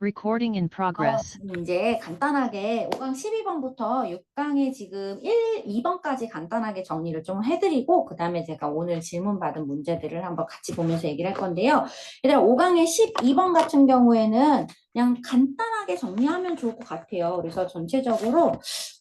Recording in 어, progress. 지금 이제 간단하게 5강 12번부터 6강에 지금 1, 2번까지 간단하게 정리를 좀 해드리고 그 다음에 제가 오늘 질문 받은 문제들을 한번 같이 보면서 얘기를 할 건데요. 얘들아 5강의 12번 같은 경우에는 그냥 간단하게 정리하면 좋을 것 같아요. 그래서 전체적으로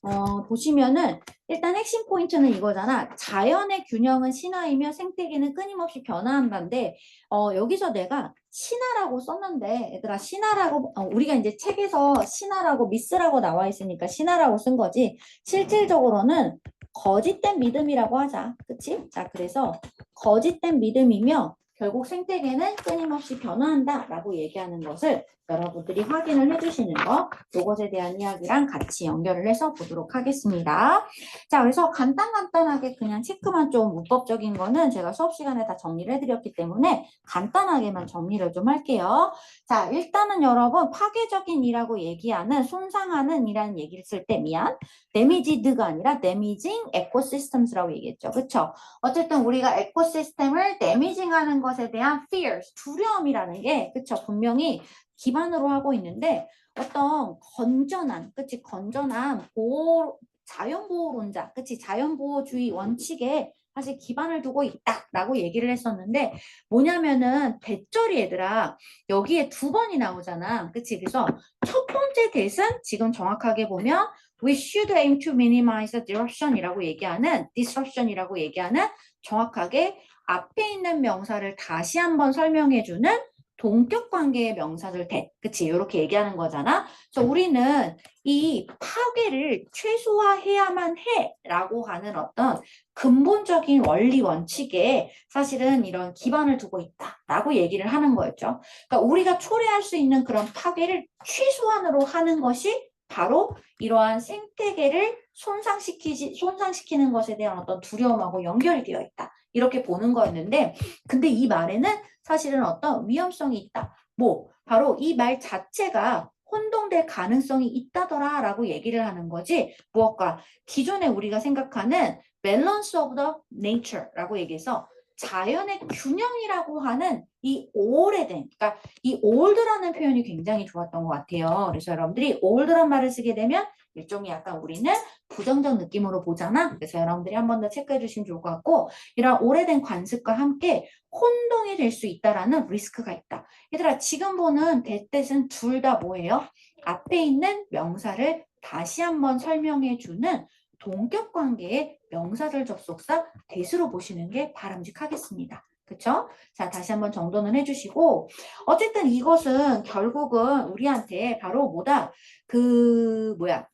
어, 보시면은 일단 핵심 포인트는 이거잖아. 자연의 균형은 신화이며 생태계는 끊임없이 변화한다인데 어, 여기서 내가 신화라고 썼는데 얘들아 신화라고 어, 우리가 이제 책에서 신화라고 미스라고 나와 있으니까 신화라고 쓴 거지 실질적으로는 거짓된 믿음이라고 하자 그치? 자 그래서 거짓된 믿음이며 결국 생태계는 끊임없이 변화한다 라고 얘기하는 것을 여러분들이 확인을 해주시는 거 이것에 대한 이야기랑 같이 연결을 해서 보도록 하겠습니다. 자 그래서 간단간단하게 그냥 체크만 좀 문법적인 거는 제가 수업 시간에 다 정리를 해드렸기 때문에 간단하게만 정리를 좀 할게요. 자 일단은 여러분 파괴적인 이라고 얘기하는 손상하는 이라는 얘기를 쓸 때 미안 데미지드가 아니라 데미징 에코시스템스라고 얘기했죠. 그쵸? 어쨌든 우리가 에코시스템을 데미징하는 것에 대한 fears, 두려움이라는 게 그쵸? 분명히 기반으로 하고 있는데 어떤 건전한, 그치? 건전한 보호, 자연보호론자, 그치? 자연보호주의 원칙에 사실 기반을 두고 있다라고 얘기를 했었는데 뭐냐면은 대절이 얘들아 여기에 두 번이 나오잖아. 그치? 그래서 첫 번째 대은 지금 정확하게 보면 we should aim to minimize the disruption이라고 얘기하는 disruption이라고 얘기하는 정확하게 앞에 있는 명사를 다시 한번 설명해주는 동격 관계의 명사들 대, 그치? 이렇게 얘기하는 거잖아. 그래서 우리는 이 파괴를 최소화해야만 해라고 하는 어떤 근본적인 원리 원칙에 사실은 이런 기반을 두고 있다라고 얘기를 하는 거였죠. 그러니까 우리가 초래할 수 있는 그런 파괴를 최소한으로 하는 것이 바로 이러한 생태계를 손상시키지, 손상시키는 것에 대한 어떤 두려움하고 연결이 되어 있다. 이렇게 보는 거였는데, 근데 이 말에는 사실은 어떤 위험성이 있다. 뭐, 바로 이 말 자체가 혼동될 가능성이 있다더라 라고 얘기를 하는 거지, 무엇과 기존에 우리가 생각하는 balance of the nature 라고 얘기해서 자연의 균형이라고 하는 이 오래된, 그러니까 이 old라는 표현이 굉장히 좋았던 것 같아요. 그래서 여러분들이 old란 말을 쓰게 되면 일종의 약간 우리는 부정적 느낌으로 보잖아. 그래서 여러분들이 한 번 더 체크해 주시면 좋을 것 같고 이런 오래된 관습과 함께 혼동이 될 수 있다라는 리스크가 있다. 얘들아 지금 보는 대뜻은 둘 다 뭐예요? 앞에 있는 명사를 다시 한번 설명해 주는 동격 관계의 명사절 접속사 대수로 보시는 게 바람직하겠습니다. 그쵸? 자, 다시 한번 정돈을 해주시고, 어쨌든 이것은 결국은 우리한테 바로 뭐다? 그, 뭐야?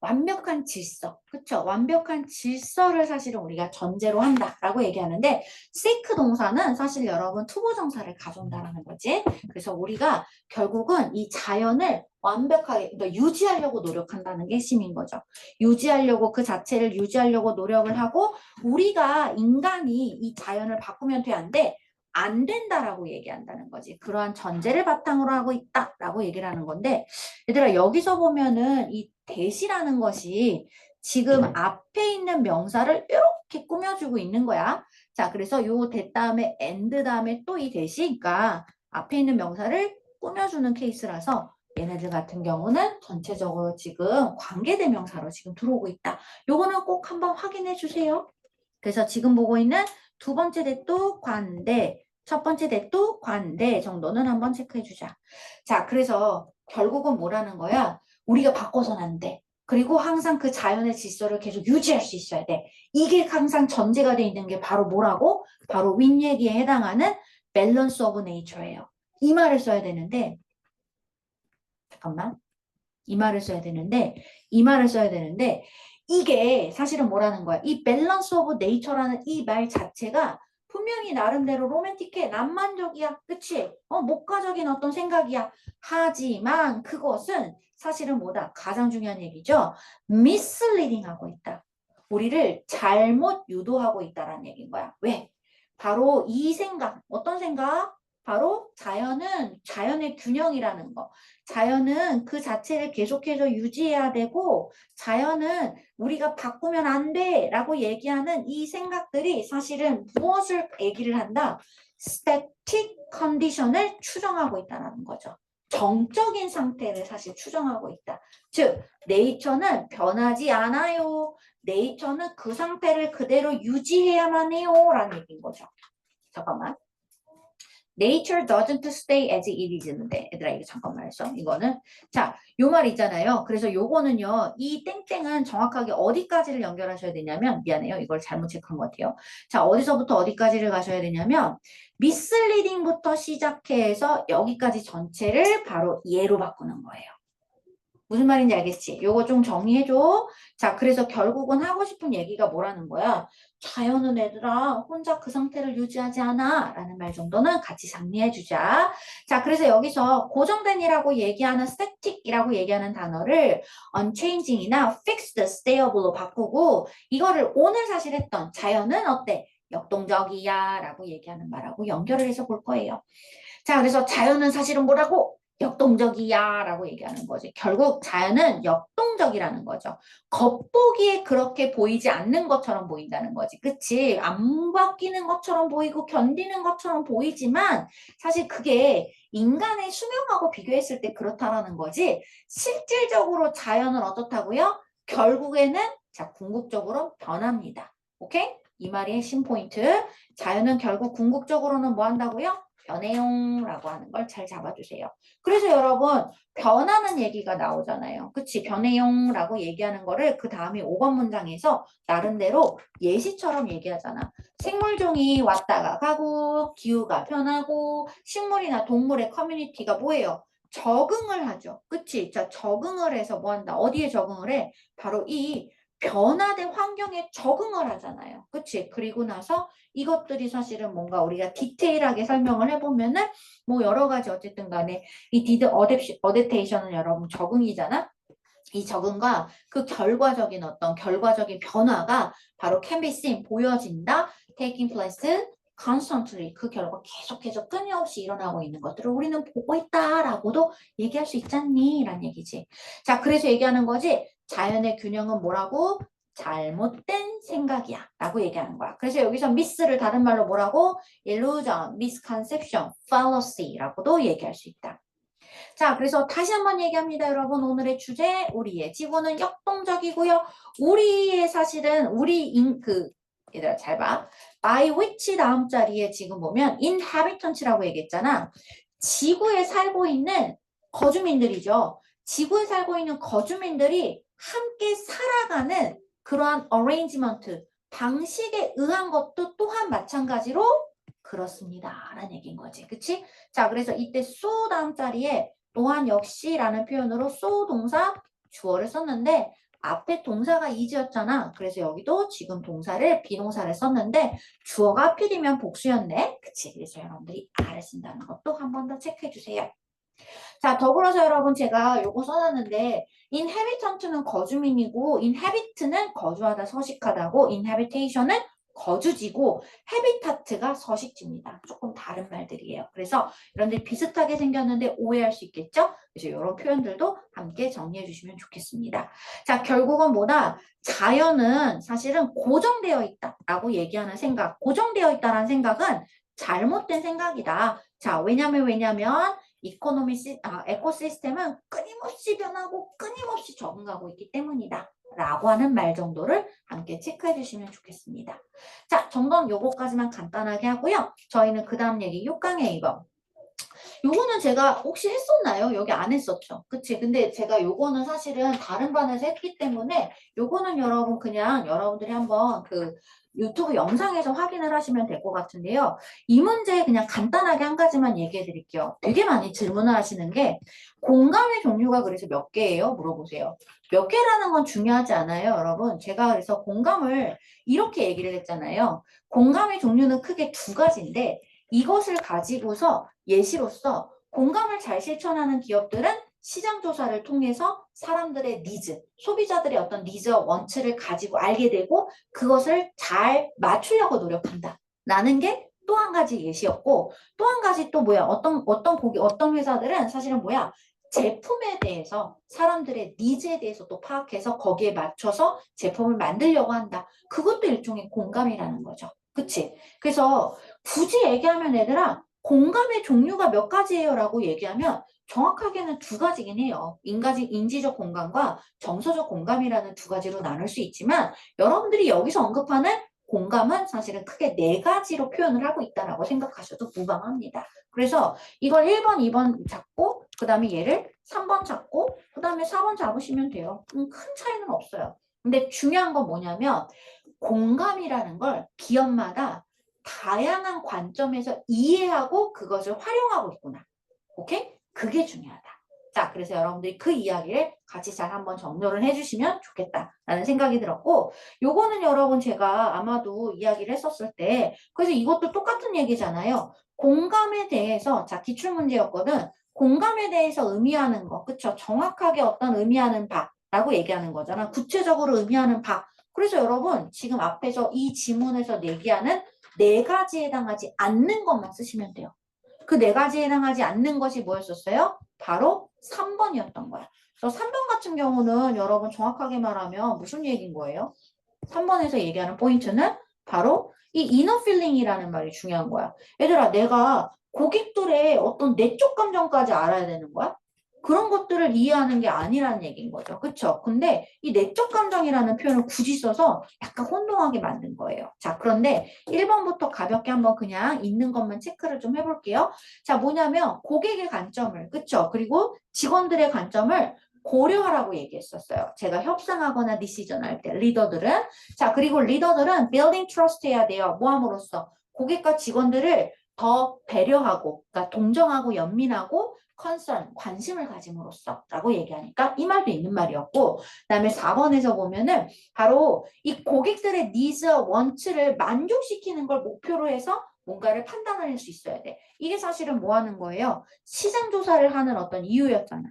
완벽한 질서, 그쵸? 완벽한 질서를 사실은 우리가 전제로 한다라고 얘기하는데 세이크 동사는 사실 여러분 투부 정사를 가져온다라는 거지. 그래서 우리가 결국은 이 자연을 완벽하게 그러니까 유지하려고 노력한다는 게 핵심인 거죠. 유지하려고 그 자체를 유지하려고 노력을 하고 우리가 인간이 이 자연을 바꾸면 돼 안 돼? 안 된다라고 얘기한다는 거지. 그러한 전제를 바탕으로 하고 있다라고 얘기를 하는 건데 얘들아 여기서 보면은 이 대시라는 것이 지금 앞에 있는 명사를 이렇게 꾸며주고 있는 거야. 자, 그래서 요 대 다음에 and 다음에 또 이 대시니까 앞에 있는 명사를 꾸며주는 케이스라서 얘네들 같은 경우는 전체적으로 지금 관계대명사로 지금 들어오고 있다. 요거는 꼭 한번 확인해 주세요. 그래서 지금 보고 있는 두 번째 대도 관대, 첫 번째 대도 관대 정도는 한번 체크해 주자. 자, 그래서 결국은 뭐라는 거야? 우리가 바꿔서는 안 돼. 그리고 항상 그 자연의 질서를 계속 유지할 수 있어야 돼. 이게 항상 전제가 돼 있는 게 바로 뭐라고? 바로 윗얘기에 해당하는 밸런스 오브 네이처예요. 이 말을 써야 되는데 잠깐만. 이 말을 써야 되는데 이 말을 써야 되는데 이게 사실은 뭐라는 거야? 이 밸런스 오브 네이처라는 이 말 자체가 분명히 나름대로 로맨틱해, 낭만적이야, 그치? 어, 목가적인 어떤 생각이야. 하지만 그것은 사실은 뭐다? 가장 중요한 얘기죠. misleading 하고 있다. 우리를 잘못 유도하고 있다라는 얘기인 거야. 왜? 바로 이 생각, 어떤 생각? 바로 자연은 자연의 균형이라는 거. 자연은 그 자체를 계속해서 유지해야 되고 자연은 우리가 바꾸면 안 돼라고 얘기하는 이 생각들이 사실은 무엇을 얘기를 한다? static 컨디션을 추정하고 있다는 거죠. 정적인 상태를 사실 추정하고 있다. 즉, 네이처는 변하지 않아요. 네이처는 그 상태를 그대로 유지해야만 해요. 라는 얘기인 거죠. 잠깐만. Nature doesn't stay as it is인데 얘들아 이거 잠깐만 했어. 이거는 자요 말 있잖아요. 그래서 요거는요 이 땡땡은 정확하게 어디까지를 연결하셔야 되냐면 미안해요. 이걸 잘못 체크한 것 같아요. 자 어디서부터 어디까지를 가셔야 되냐면 misleading부터 시작해서 여기까지 전체를 바로 예로 바꾸는 거예요 무슨 말인지 알겠지? 요거 좀 정리해줘. 자, 그래서 결국은 하고 싶은 얘기가 뭐라는 거야? 자연은 애들아, 혼자 그 상태를 유지하지 않아. 라는 말 정도는 같이 정리해 주자. 자, 그래서 여기서 고정된이라고 얘기하는 static이라고 얘기하는 단어를 unchanging이나 fixed, stable로 바꾸고 이거를 오늘 사실 했던 자연은 어때? 역동적이야 라고 얘기하는 말하고 연결을 해서 볼 거예요. 자, 그래서 자연은 사실은 뭐라고? 역동적이야 라고 얘기하는 거지. 결국 자연은 역동적이라는 거죠. 겉보기에 그렇게 보이지 않는 것처럼 보인다는 거지. 그치? 안 바뀌는 것처럼 보이고 견디는 것처럼 보이지만 사실 그게 인간의 수명하고 비교했을 때 그렇다라는 거지. 실질적으로 자연은 어떻다고요? 결국에는 자 궁극적으로 변합니다. 오케이? 이 말이 핵심 포인트. 자연은 결국 궁극적으로는 뭐 한다고요? 변해용라고 하는 걸 잘 잡아주세요. 그래서 여러분 변하는 얘기가 나오잖아요. 그치? 변해용라고 얘기하는 거를 그 다음에 5번 문장에서 나름대로 예시처럼 얘기하잖아. 생물종이 왔다가 가고 기후가 변하고 식물이나 동물의 커뮤니티가 뭐예요? 적응을 하죠. 그치? 자, 적응을 해서 뭐 한다? 어디에 적응을 해? 바로 이 변화된 환경에 적응을 하잖아요. 그치? 그리고 나서 이것들이 사실은 뭔가 우리가 디테일하게 설명을 해보면은 뭐 여러 가지 어쨌든 간에 이 디드 어댑테이션은 여러분 적응이잖아? 이 적응과 그 결과적인 어떤 결과적인 변화가 바로 seen, 보여진다, taking place, constantly 그 결과 계속해서 끊임없이 일어나고 있는 것들을 우리는 보고 있다라고도 얘기할 수 있잖니? 라는 얘기지. 자, 그래서 얘기하는 거지. 자연의 균형은 뭐라고? 잘못된 생각이야 라고 얘기하는 거야. 그래서 여기서 미스를 다른 말로 뭐라고? illusion, misconception, fallacy라고도 얘기할 수 있다. 자, 그래서 다시 한번 얘기합니다, 여러분. 오늘의 주제, 우리의 지구는 역동적이고요. 우리의 사실은 우리 인, 그, 얘들아 잘 봐. by which 다음 자리에 지금 보면 inhabitants라고 얘기했잖아. 지구에 살고 있는 거주민들이죠. 지구에 살고 있는 거주민들이 함께 살아가는 그러한 어레인지먼트, 방식에 의한 것도 또한 마찬가지로 그렇습니다. 라는 얘기인 거지. 그치? 자, 그래서 이때 so 다음 자리에 또한 역시라는 표현으로 so 동사 주어를 썼는데 앞에 동사가 is였잖아. 그래서 여기도 지금 동사를 비동사를 썼는데 주어가 하필이면 복수였네. 그치? 그래서 여러분들이 아래 쓴다는 것도 한 번 더 체크해 주세요. 자, 더불어서 여러분 제가 요거 써놨는데 inhabitant는 거주민이고 inhabit는 거주하다 서식하다고 inhabitation은 거주지고 habitat가 서식지입니다. 조금 다른 말들이에요. 그래서 이런데 비슷하게 생겼는데 오해할 수 있겠죠? 그래서 이런 표현들도 함께 정리해 주시면 좋겠습니다. 자, 결국은 뭐다? 자연은 사실은 고정되어 있다라고 얘기하는 생각, 고정되어 있다라는 생각은 잘못된 생각이다. 자, 왜냐면 왜냐면 이코노미 시, 아, 에코시스템은 끊임없이 변하고 끊임없이 적응하고 있기 때문이다. 라고 하는 말 정도를 함께 체크해 주시면 좋겠습니다. 자, 정돈 요거까지만 간단하게 하고요. 저희는 그 다음 얘기 6강에 이거. 요거는 제가 혹시 했었나요? 여기 안 했었죠. 그치? 근데 제가 요거는 사실은 다른 반에서 했기 때문에 요거는 여러분 그냥 여러분들이 한번 그 유튜브 영상에서 확인을 하시면 될 것 같은데요. 이 문제 그냥 간단하게 한 가지만 얘기해 드릴게요. 되게 많이 질문을 하시는 게 공감의 종류가 그래서 몇 개예요? 물어보세요. 몇 개라는 건 중요하지 않아요, 여러분. 제가 그래서 공감을 이렇게 얘기를 했잖아요. 공감의 종류는 크게 두 가지인데 이것을 가지고서 예시로서 공감을 잘 실천하는 기업들은 시장 조사를 통해서 사람들의 니즈, 소비자들의 어떤 니즈와 원칙을 가지고 알게 되고 그것을 잘 맞추려고 노력한다. 라는 게 또 한 가지 예시였고 또 한 가지 또 뭐야? 어떤 어떤 고기 어떤 회사들은 사실은 뭐야? 제품에 대해서 사람들의 니즈에 대해서 또 파악해서 거기에 맞춰서 제품을 만들려고 한다. 그것도 일종의 공감이라는 거죠. 그치? 그래서 굳이 얘기하면 얘들아 공감의 종류가 몇 가지예요 라고 얘기하면 정확하게는 두 가지긴 해요. 인가지, 인지적 공감과 정서적 공감이라는 두 가지로 나눌 수 있지만 여러분들이 여기서 언급하는 공감은 사실은 크게 네 가지로 표현을 하고 있다라고 생각하셔도 무방합니다. 그래서 이걸 1번, 2번 잡고 그 다음에 얘를 3번 잡고 그 다음에 4번 잡으시면 돼요. 음, 큰 차이는 없어요. 근데 중요한 건 뭐냐면 공감이라는 걸 기업마다 다양한 관점에서 이해하고 그것을 활용하고 있구나. 오케이? 그게 중요하다. 자, 그래서 여러분들이 그 이야기를 같이 잘 한번 정렬을 해주시면 좋겠다라는 생각이 들었고, 요거는 여러분 제가 아마도 이야기를 했었을 때, 그래서 이것도 똑같은 얘기잖아요. 공감에 대해서, 자, 기출 문제였거든. 공감에 대해서 의미하는 거, 그쵸? 정확하게 어떤 의미하는 바라고 얘기하는 거잖아. 구체적으로 의미하는 바. 그래서 여러분, 지금 앞에서 이 지문에서 얘기하는 네 가지에 해당하지 않는 것만 쓰시면 돼요. 그 네 가지에 해당하지 않는 것이 뭐였었어요? 바로 3번이었던 거야. 그래서 3번 같은 경우는 여러분 정확하게 말하면 무슨 얘기인 거예요? 3번에서 얘기하는 포인트는 바로 이 이너 필링이라는 말이 중요한 거야. 얘들아, 내가 고객들의 어떤 내적 감정까지 알아야 되는 거야? 그런 것들을 이해하는 게 아니라는 얘기인 거죠. 그쵸? 근데 이 내적 감정이라는 표현을 굳이 써서 약간 혼동하게 만든 거예요. 자, 그런데 1번부터 가볍게 한번 그냥 있는 것만 체크를 좀 해볼게요. 자, 뭐냐면 고객의 관점을, 그쵸? 그리고 직원들의 관점을 고려하라고 얘기했었어요. 제가 협상하거나 디시전 할 때 리더들은 자 그리고 리더들은 building trust 해야 돼요. 뭐함으로써 고객과 직원들을 더 배려하고 그러니까 동정하고 연민하고 컨선, 관심을 가짐으로써 라고 얘기하니까 이 말도 있는 말이었고 그 다음에 4번에서 보면은 바로 이 고객들의 니즈, 원츠를 만족시키는 걸 목표로 해서 뭔가를 판단할 수 있어야 돼. 이게 사실은 뭐 하는 거예요? 시장 조사를 하는 어떤 이유였잖아.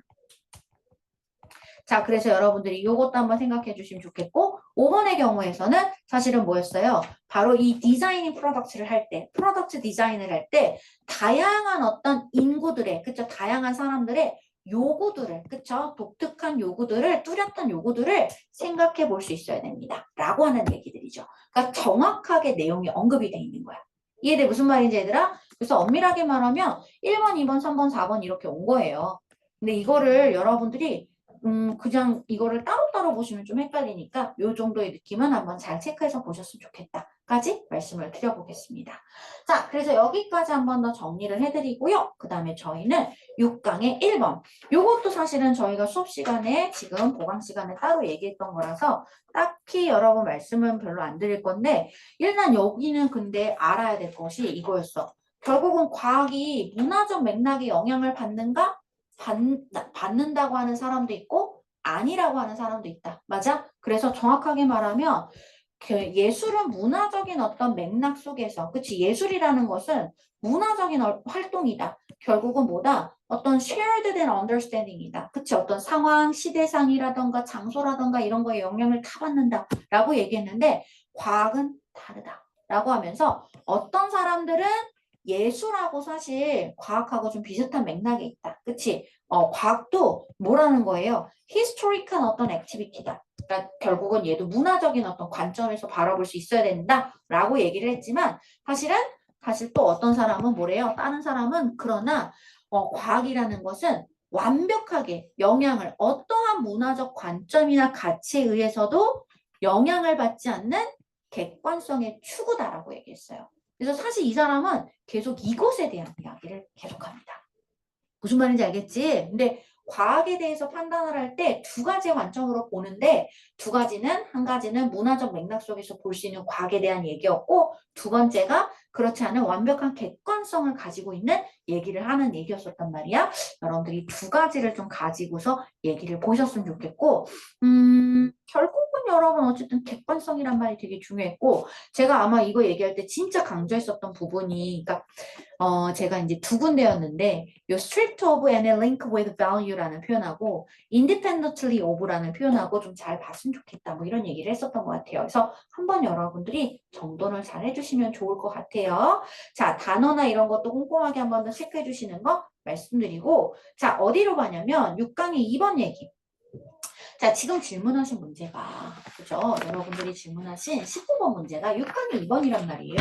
자, 그래서 여러분들이 이것도 한번 생각해 주시면 좋겠고 5번의 경우에서는 사실은 뭐였어요? 바로 이 디자이닝 프로덕트를 할 때, 프로덕트 디자인을 할 때 다양한 어떤 인구들의, 그쵸? 다양한 사람들의 요구들을, 그쵸? 독특한 요구들을, 뚜렷한 요구들을 생각해 볼 수 있어야 됩니다. 라고 하는 얘기들이죠. 그러니까 정확하게 내용이 언급이 돼 있는 거야. 이해돼? 무슨 말인지 얘들아? 그래서 엄밀하게 말하면 1번, 2번, 3번, 4번 이렇게 온 거예요. 근데 이거를 여러분들이 음, 그냥 이거를 따로따로 보시면 좀 헷갈리니까 이 정도의 느낌은 한번 잘 체크해서 보셨으면 좋겠다까지 말씀을 드려보겠습니다. 자, 그래서 여기까지 한번 더 정리를 해드리고요. 그 다음에 저희는 6강의 1번. 요것도 사실은 저희가 수업 시간에 지금 보강 시간에 따로 얘기했던 거라서 딱히 여러분 말씀은 별로 안 드릴 건데 일단 여기는 근데 알아야 될 것이 이거였어. 결국은 과학이 문화적 맥락에 영향을 받는가? 받, 받는다고 하는 사람도 있고 아니라고 하는 사람도 있다. 맞아? 그래서 정확하게 말하면 그 예술은 문화적인 어떤 맥락 속에서 그치 예술이라는 것은 문화적인 활동이다. 결국은 뭐다? 어떤 shared and understanding이다. 그치 어떤 상황, 시대상이라던가 장소라던가 이런 거에 영향을 다 받는다. 라고 얘기했는데 과학은 다르다. 라고 하면서 어떤 사람들은 예술하고 사실 과학하고 좀 비슷한 맥락에 있다. 그치? 어, 과학도 뭐라는 거예요? 히스토리컬 어떤 액티비티다. 그러니까 결국은 얘도 문화적인 어떤 관점에서 바라볼 수 있어야 된다 라고 얘기를 했지만 사실은 사실 또 어떤 사람은 뭐래요? 다른 사람은 그러나 어, 과학이라는 것은 완벽하게 영향을 어떠한 문화적 관점이나 가치에 의해서도 영향을 받지 않는 객관성의 추구다라고 얘기했어요. 그래서 사실 이 사람은 계속 이것에 대한 이야기를 계속합니다. 무슨 말인지 알겠지? 근데 과학에 대해서 판단을 할 때 두 가지 관점으로 보는데 두 가지는 한 가지는 문화적 맥락 속에서 볼 수 있는 과학에 대한 얘기였고 두 번째가 그렇지 않은 완벽한 객관성을 가지고 있는 얘기를 하는 얘기였었단 말이야. 여러분들이 두 가지를 좀 가지고서 얘기를 보셨으면 좋겠고 음 결국은 여러분 어쨌든 객관성이란 말이 되게 중요했고 제가 아마 이거 얘기할 때 진짜 강조했었던 부분이 그러니까 어 제가 이제 두 군데였는데 요 strict of and link with value라는 표현하고 independently of라는 표현하고 좀 잘 봤으면 좋겠다 뭐 이런 얘기를 했었던 것 같아요. 그래서 한번 여러분들이 정돈을 잘 해주시면 좋을 것 같아요. 자 단어나 이런 것도 꼼꼼하게 한번 더 체크해 주시는 거 말씀드리고 자 어디로 가냐면 6강의 2번 얘기 자, 지금 질문하신 문제가, 그죠? 여러분들이 질문하신 19번 문제가 6학년 2번이란 말이에요.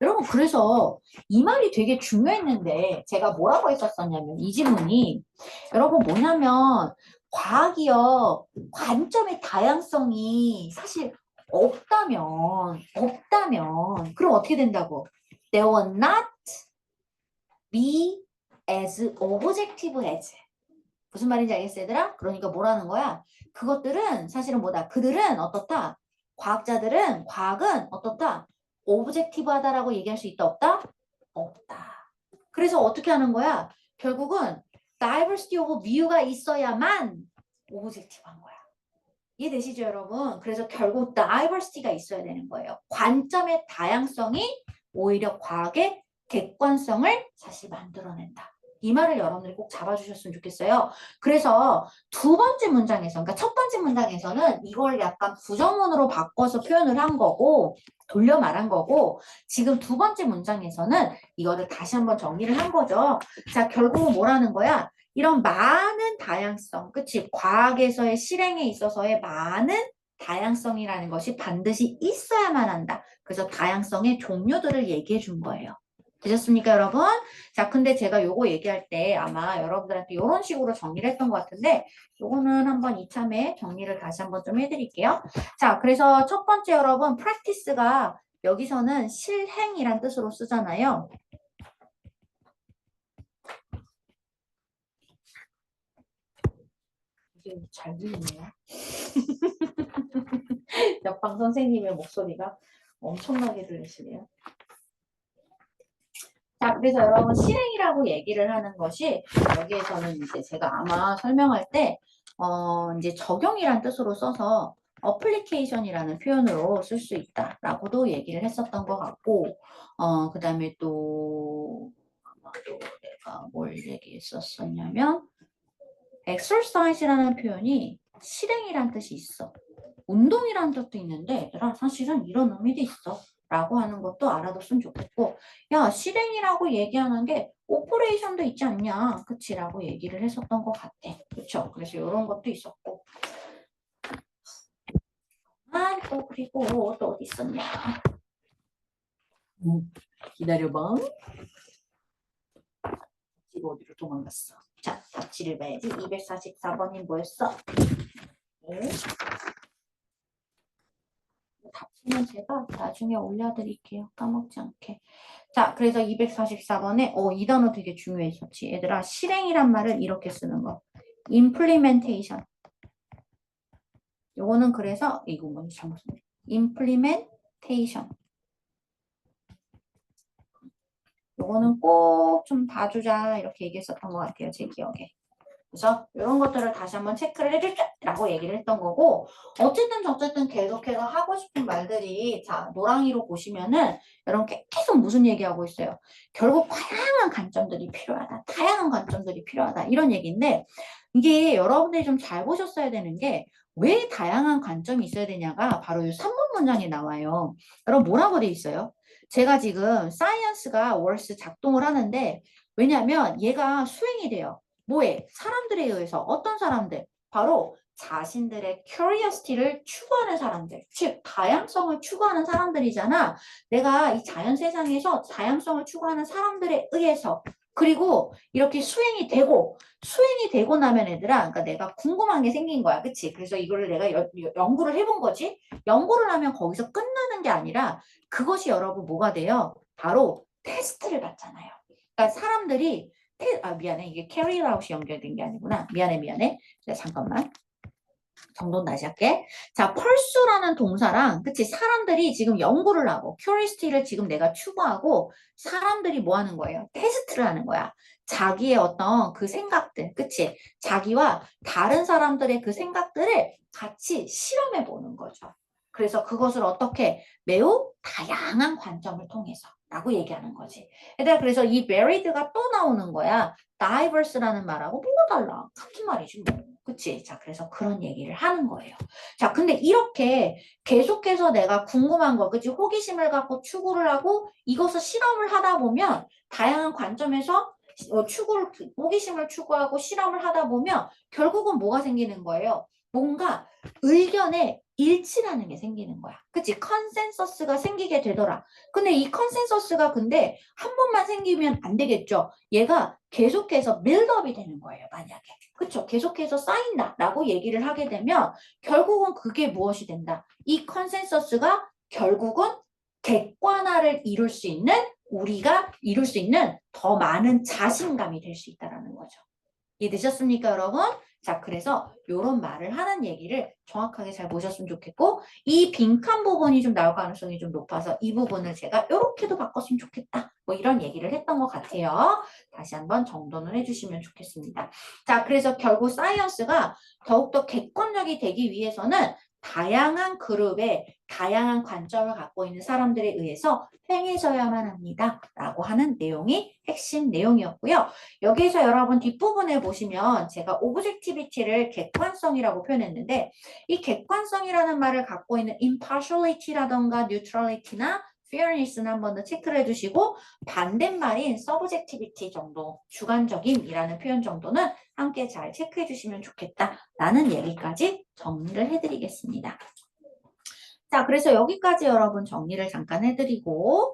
여러분, 그래서 이 말이 되게 중요했는데, 제가 뭐라고 했었었냐면, 이 질문이, 여러분 뭐냐면, 과학이요, 관점의 다양성이 사실 없다면, 없다면, 그럼 어떻게 된다고? There will not be as objective as. 무슨 말인지 알겠어, 얘들아? 그러니까 뭐라는 거야? 그것들은 사실은 뭐다? 그들은 어떻다? 과학자들은, 과학은 어떻다? 오브젝티브하다라고 얘기할 수 있다, 없다? 없다. 그래서 어떻게 하는 거야? 결국은 diversity of view가 있어야만 오브젝티브한 거야. 이해되시죠, 여러분? 그래서 결국 diversity가 있어야 되는 거예요. 관점의 다양성이 오히려 과학의 객관성을 사실 만들어낸다. 이 말을 여러분들이 꼭 잡아주셨으면 좋겠어요. 그래서 두 번째 문장에서, 그러니까 첫 번째 문장에서는 이걸 약간 부정문으로 바꿔서 표현을 한 거고, 돌려 말한 거고, 지금 두 번째 문장에서는 이거를 다시 한번 정리를 한 거죠. 자, 결국은 뭐라는 거야? 이런 많은 다양성, 그치? 과학에서의 실행에 있어서의 많은 다양성이라는 것이 반드시 있어야만 한다. 그래서 다양성의 종류들을 얘기해 준 거예요. 되셨습니까, 여러분? 자, 근데 제가 요거 얘기할 때 아마 여러분들한테 이런 식으로 정리를 했던 것 같은데, 요거는 한번 이참에 정리를 다시 한번 좀 해드릴게요. 자, 그래서 첫 번째 여러분, practice가 여기서는 실행이란 뜻으로 쓰잖아요. 이게 잘 들리네요. 옆방 선생님의 목소리가 엄청나게 들리시네요. 자, 그래서 여러분 실행이라고 얘기를 하는 것이 여기에서는 이제 제가 아마 설명할 때 어, 이제 적용이란 뜻으로 써서 어플리케이션이라는 표현으로 쓸 수 있다라고도 얘기를 했었던 것 같고 어, 그 다음에 또 아마도 내가 뭘 얘기했었었냐면 exercise라는 표현이 실행이란 뜻이 있어. 운동이라는 뜻도 있는데 얘들아 사실은 이런 의미도 있어. 라고 하는 것도 알아뒀으면 좋겠고 야 실행이라고 얘기하는 게 오퍼레이션도 있지 않냐? 그치 라고 얘기를 했었던 것 같아. 그쵸? 그래서 이런 것도 있었고. 아또 그리고 또 어디 있었냐? 음, 기다려봐. 지금 어디로 도망갔어? 자 답지를 봐야지. 244번이 뭐였어? 네. 답지는 제가 나중에 올려드릴게요. 까먹지 않게. 자, 그래서 244번에 어, 이 단어 되게 중요했었지. 얘들아, 실행이란 말을 이렇게 쓰는 거. implementation. 요거는 그래서 이거 뭐지 잘못 썼네. implementation. 요거는 꼭 좀 봐주자 이렇게 얘기했었던 것 같아요. 제 기억에. 그래서 이런 것들을 다시 한번 체크를 해줄게라고 얘기를 했던 거고 어쨌든 어쨌든 계속해서 하고 싶은 말들이 자 노랑이로 보시면은 여러분 계속 무슨 얘기하고 있어요. 결국 다양한 관점들이 필요하다. 다양한 관점들이 필요하다. 이런 얘기인데 이게 여러분들이 좀 잘 보셨어야 되는 게 왜 다양한 관점이 있어야 되냐가 바로 이 3번 문장에 나와요. 여러분 뭐라고 돼 있어요? 제가 지금 사이언스가 월스 작동을 하는데 왜냐하면 얘가 수행이 돼요. 뭐에? 사람들에 의해서. 어떤 사람들? 바로 자신들의 curiosity를 추구하는 사람들, 즉 다양성을 추구하는 사람들이잖아. 내가 이 자연 세상에서 다양성을 추구하는 사람들에 의해서. 그리고 이렇게 수행이 되고 수행이 되고 나면 얘들아 그러니까 내가 궁금한 게 생긴 거야. 그치? 그래서 이거를 내가 여, 연구를 해본 거지. 연구를 하면 거기서 끝나는 게 아니라 그것이 여러분 뭐가 돼요? 바로 테스트를 받잖아요. 그러니까 사람들이 테, 아 미안해 이게 캐리아웃이 연결된 게 아니구나 미안해 미안해 자, 잠깐만 정돈 다시 할게. 자, 펄수라는 동사랑, 그치? 사람들이 지금 연구를 하고, 큐리스티를 지금 내가 추구하고, 사람들이 뭐 하는 거예요? 테스트를 하는 거야. 자기의 어떤 그 생각들, 그치? 자기와 다른 사람들의 그 생각들을 같이 실험해 보는 거죠. 그래서 그것을 어떻게 매우 다양한 관점을 통해서 라고 얘기하는 거지. 얘들아 그래서 이 varied가 또 나오는 거야. diverse라는 말하고 뭐가 달라? 같은 말이지 뭐. 그치? 자, 그래서 그런 얘기를 하는 거예요. 자, 근데 이렇게 계속해서 내가 궁금한 거, 그치? 호기심을 갖고 추구를 하고 이것을 실험을 하다 보면 다양한 관점에서 어, 추구를, 호기심을 추구하고 실험을 하다 보면 결국은 뭐가 생기는 거예요? 뭔가 의견의 일치라는 게 생기는 거야. 그치? 컨센서스가 생기게 되더라. 근데 이 컨센서스가 근데 한 번만 생기면 안 되겠죠. 얘가 계속해서 빌드업이 되는 거예요, 만약에. 그쵸? 계속해서 쌓인다 라고 얘기를 하게 되면 결국은 그게 무엇이 된다? 이 컨센서스가 결국은 객관화를 이룰 수 있는 우리가 이룰 수 있는 더 많은 자신감이 될 수 있다라는 거죠. 이해되셨습니까, 여러분? 자, 그래서 이런 말을 하는 얘기를 정확하게 잘 보셨으면 좋겠고, 이 빈칸 부분이 좀 나올 가능성이 좀 높아서 이 부분을 제가 이렇게도 바꿨으면 좋겠다. 뭐 이런 얘기를 했던 것 같아요. 다시 한번 정돈을 해주시면 좋겠습니다. 자, 그래서 결국 사이언스가 더욱더 객관적이 되기 위해서는 다양한 그룹의 다양한 관점을 갖고 있는 사람들에 의해서 행해져야만 합니다. 라고 하는 내용이 핵심 내용이었고요. 여기서 여러분 뒷부분에 보시면 제가 오브젝티비티를 객관성이라고 표현했는데 이 객관성이라는 말을 갖고 있는 impartiality라던가 neutrality나 fairness는 한 번 더 체크를 해주시고 반대말인 subjectivity 정도 주관적임이라는 표현 정도는 함께 잘 체크해 주시면 좋겠다라는 얘기까지 정리를 해드리겠습니다. 자, 그래서 여기까지 여러분 정리를 잠깐 해드리고